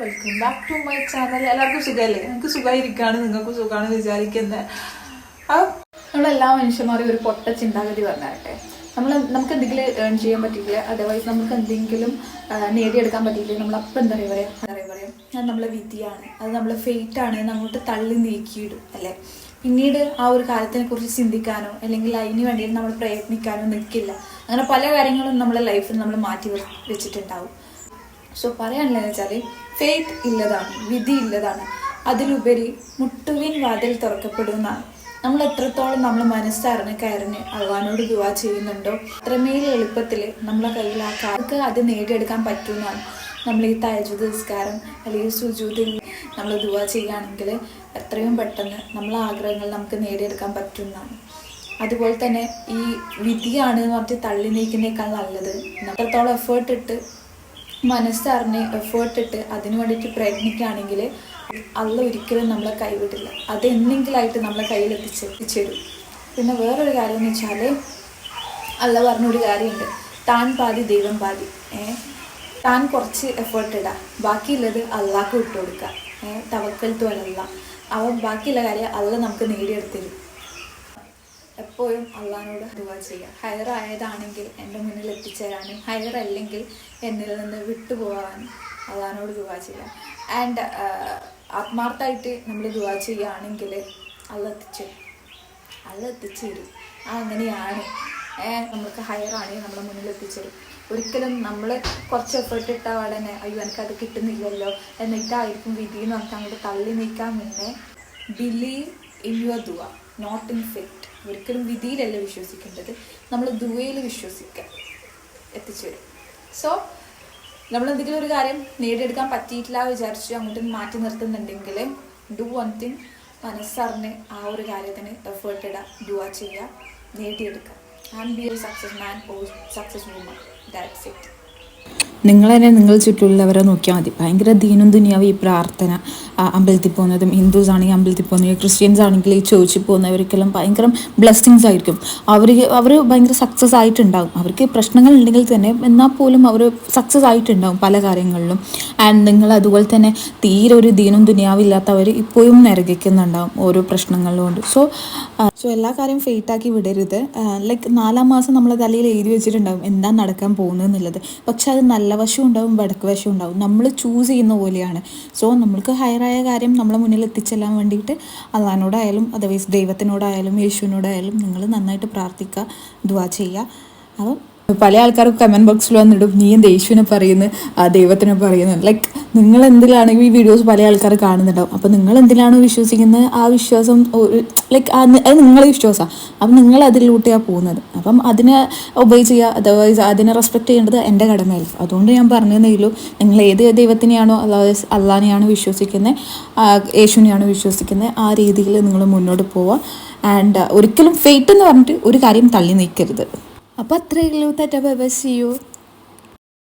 Welcome back to my channel എല്ലാവർക്കും സുഖമല്ലേ? നിങ്ങൾക്ക് സുഖമായിരിക്കാണ്. നിങ്ങൾക്ക് സുഖമാണ് വിചാരിക്കുന്നത് അപ്പം നമ്മളെല്ലാ മനുഷ്യന്മാരും ഒരു പൊട്ട ചിന്താഗതി വന്നാട്ടെ നമ്മൾ നമുക്ക് എന്തെങ്കിലും ഏൺ ചെയ്യാൻ പറ്റിയില്ല. അതർവൈസ് നമുക്ക് എന്തെങ്കിലും നേടിയെടുക്കാൻ പറ്റിയില്ല. നമ്മൾ അപ്പം എന്താ പറയുക പറയാം? എന്താ പറയുക പറയാം? അത് നമ്മളെ വിധിയാണ്. അത് നമ്മളെ ഫെയ്റ്റ് ആണ്. എന്ന് അങ്ങോട്ട് തള്ളി നീക്കിയിടും. അല്ലേ? പിന്നീട് ആ ഒരു കാര്യത്തിനെ കുറിച്ച് ചിന്തിക്കാനോ അല്ലെങ്കിൽ അതിന് വേണ്ടിയിട്ട് നമ്മൾ പ്രയത്നിക്കാനോ നിൽക്കില്ല. അങ്ങനെ പല കാര്യങ്ങളും നമ്മുടെ ലൈഫിൽ നമ്മൾ മാറ്റി വെച്ചിട്ടുണ്ടാവും. സോ പറയാനുള്ളതെന്ന് വെച്ചാൽ ഫെയ്ത്ത് ഇല്ലതാണ് വിധി ഇല്ലതാണ്. അതിലുപരി മുട്ടുവിൻ വാതിൽ തുറക്കപ്പെടുന്നതാണ് നമ്മൾ എത്രത്തോളം നമ്മൾ മനസ്സറിഞ്ഞ് കയറിന് അള്ളഹാനോട് ദുവാ ചെയ്യുന്നുണ്ടോ അത്രമേൽ എളുപ്പത്തിൽ നമ്മളെ കയ്യിൽ ആ കാർക്ക് അത് നേടിയെടുക്കാൻ പറ്റുന്നതാണ്. നമ്മൾ ഈ തയജുദ് നിസ്കാരം അല്ലെങ്കിൽ സുജൂതിൽ നമ്മൾ ദുവാ ചെയ്യുകയാണെങ്കിൽ എത്രയും പെട്ടെന്ന് നമ്മളെ ആഗ്രഹങ്ങൾ നമുക്ക് നേടിയെടുക്കാൻ പറ്റുന്നതാണ്. അതുപോലെ തന്നെ ഈ വിധിയാണ് എന്ന് പറഞ്ഞിട്ട് തള്ളി നീക്കുന്നേക്കാൾ നല്ലത്. എത്രത്തോളം എഫേർട്ട് ഇട്ട് മനസ്സറിഞ്ഞ് എഫേർട്ട് ഇട്ട് അതിനു വേണ്ടിയിട്ട് പ്രയത്നിക്കുകയാണെങ്കിൽ അള്ള ഒരിക്കലും നമ്മളെ കൈവിടില്ല. അത് എന്തെങ്കിലായിട്ട് നമ്മളെ കയ്യിൽ എത്തിച്ച് എത്തിച്ചേരും. പിന്നെ വേറൊരു കാര്യം എന്ന് വെച്ചാൽ അള്ള പറഞ്ഞൊരു കാര്യമുണ്ട്. താൻ പാതി ദൈവം പാതി. ഏ? താൻ കുറച്ച് എഫേർട്ട് ഇടാം. ബാക്കിയുള്ളത് അള്ളാക്ക് വിട്ടു കൊടുക്കുക ഏ? തവക്കൽ തോലല്ല അവൻ ബാക്കിയുള്ള കാര്യം അള്ള നമുക്ക് നേടിയെടുത്തരും എപ്പോഴും അള്ളഹാനോട് ദുവാ ചെയ്യുക ഹയർ ആയതാണെങ്കിൽ എന്റെ മുന്നിൽ എത്തിച്ചേരാനും ഹയർ അല്ലെങ്കിൽ എന്നിൽ നിന്ന് വിട്ടുപോകാനും അള്ളഹാനോട് ദുവാ ചെയ്യുക ആൻഡ് ആത്മാർത്ഥമായിട്ട് നമ്മൾ ദുവാ ചെയ്യുകയാണെങ്കിൽ അള്ള എത്തിച്ചു. അള്ള എത്തിച്ചേരും ആ അങ്ങനെയാണ് നമുക്ക് ഹയർ ആണെങ്കിൽ നമ്മളെ മുന്നിൽ എത്തിച്ചേരും ഒരിക്കലും നമ്മൾ കുറച്ച് എഫേർട്ട് ഇട്ട ഉടനെ അയ്യോ എനിക്കത് കിട്ടുന്നില്ലല്ലോ എന്നിട്ടായിരിക്കും വിധി എന്ന് പറഞ്ഞിട്ട് അങ്ങോട്ട് തള്ളി നീക്കാൻ മുന്നേ ബിലീവ് ഇൻ യുവർ ദുവ നോട്ട് ഇൻ ഫെക്റ്റ് ഒരിക്കലും വിധിയിലല്ല വിശ്വസിക്കേണ്ടത്. നമ്മൾ ദുവയിൽ വിശ്വസിക്കുക എത്തിച്ചേരും സോ നമ്മൾ എന്തെങ്കിലും ഒരു കാര്യം നേടിയെടുക്കാൻ പറ്റിയിട്ടില്ല വിചാരിച്ചു അങ്ങോട്ട് മാറ്റി നിർത്തുന്നുണ്ടെങ്കിൽ ഡു വൺ തിങ് മനസ്സറിഞ്ഞ് ആ ഒരു കാര്യത്തിന് എഫേർട്ട് ഇടുക ഡുവാ ചെയ്യുക നേടിയെടുക്കുക ആൻഡ് ബി ഒരു success man or success woman that's it നിങ്ങൾ തന്നെ നിങ്ങൾ ചുറ്റുമുള്ളവരെ നോക്കിയാൽ മതി. ഭയങ്കര ദീനും ദുനിയാവ് ഈ പ്രാർത്ഥന. അമ്പലത്തിൽ പോകുന്നതും ഹിന്ദുസ് ആണെങ്കിൽ അമ്പലത്തിൽ പോകുന്നത് ക്രിസ്ത്യൻസ് ആണെങ്കിൽ ഈ ചോദിച്ചു പോകുന്നവർക്കെല്ലാം ഭയങ്കര ബ്ലെസ്സിങ്സ് ആയിരിക്കും. അവർ അവർ ഭയങ്കര സക്സസ് ആയിട്ടുണ്ടാകും അവർക്ക് പ്രശ്നങ്ങൾ ഉണ്ടെങ്കിൽ തന്നെ എന്നാൽ പോലും അവർ സക്സസ് ആയിട്ടുണ്ടാകും പല കാര്യങ്ങളിലും. ആൻഡ് നിങ്ങൾ അതുപോലെ തന്നെ തീരെ ഒരു ദീനും ദുനിയാവില്ലാത്തവർ ഇപ്പോഴും നിരകിക്കുന്നുണ്ടാകും ഓരോ പ്രശ്നങ്ങളിലുകൊണ്ട് സോ സോ എല്ലാ കാര്യം ഫെയ്റ്റാക്കി വിടരുത്. ലൈക്ക് നാലാം മാസം നമ്മൾ തലയിൽ എഴുതി വെച്ചിട്ടുണ്ടാകും എന്താ നടക്കാൻ പോകുന്നത് എന്നുള്ളത്. പക്ഷെ അത് നല്ല വശവും ഉണ്ടാവും വടക്ക് വശവും ഉണ്ടാവും. നമ്മൾ ചൂസ് ചെയ്യുന്ന പോലെയാണ്. സോ നമ്മൾക്ക് ഹയറായ കാര്യം നമ്മളെ മുന്നിൽ എത്തിച്ചെല്ലാൻ വേണ്ടിയിട്ട് അള്ളഹാനോടായാലും അതർവൈസ് ദൈവത്തിനോടായാലും യേശുവിനോടായാലും നിങ്ങൾ നന്നായിട്ട് പ്രാർത്ഥിക്കുക ദുവാ ചെയ്യുക. അപ്പം പല ആൾക്കാരും കമന്റ് ബോക്സിൽ വന്നിടും. നീ എന്ത് യേശുവിനെ പറയുന്നു? ആ ദൈവത്തിനെ പറയുന്നു. ലൈക്ക് നിങ്ങൾ എന്തിലാണെങ്കിൽ ഈ വീഡിയോസ് പല ആൾക്കാർ കാണുന്നുണ്ടാവും. അപ്പോൾ നിങ്ങൾ എന്തിലാണോ വിശ്വസിക്കുന്നത് ആ വിശ്വാസം ലൈക്ക് അത് നിങ്ങളെ വിശ്വാസമാണ് അപ്പം നിങ്ങൾ അതിലൂട്ടിയാണ് പോകുന്നത്. അപ്പം അതിനെ ഒബേ ചെയ്യുക അതർവൈസ് അതിനെ റെസ്പെക്ട് ചെയ്യേണ്ടത് എന്റെ കടമയായിരിക്കും. അതുകൊണ്ട് ഞാൻ പറഞ്ഞതേയുള്ളൂ നിങ്ങൾ ഏത് ദൈവത്തിനെയാണോ അല്ലാതെ അള്ളഹാനെയാണ് വിശ്വസിക്കുന്നത് യേശുവിനെയാണ് വിശ്വസിക്കുന്നത് ആ രീതിയിൽ നിങ്ങൾ മുന്നോട്ട് പോവുക ആൻഡ് ഒരിക്കലും ഫെയ്റ്റ് എന്ന് പറഞ്ഞിട്ട് ഒരു കാര്യം തള്ളി നീക്കരുത്. അപ്പോൾ അത്രയേ തറ്റ ബൈ യു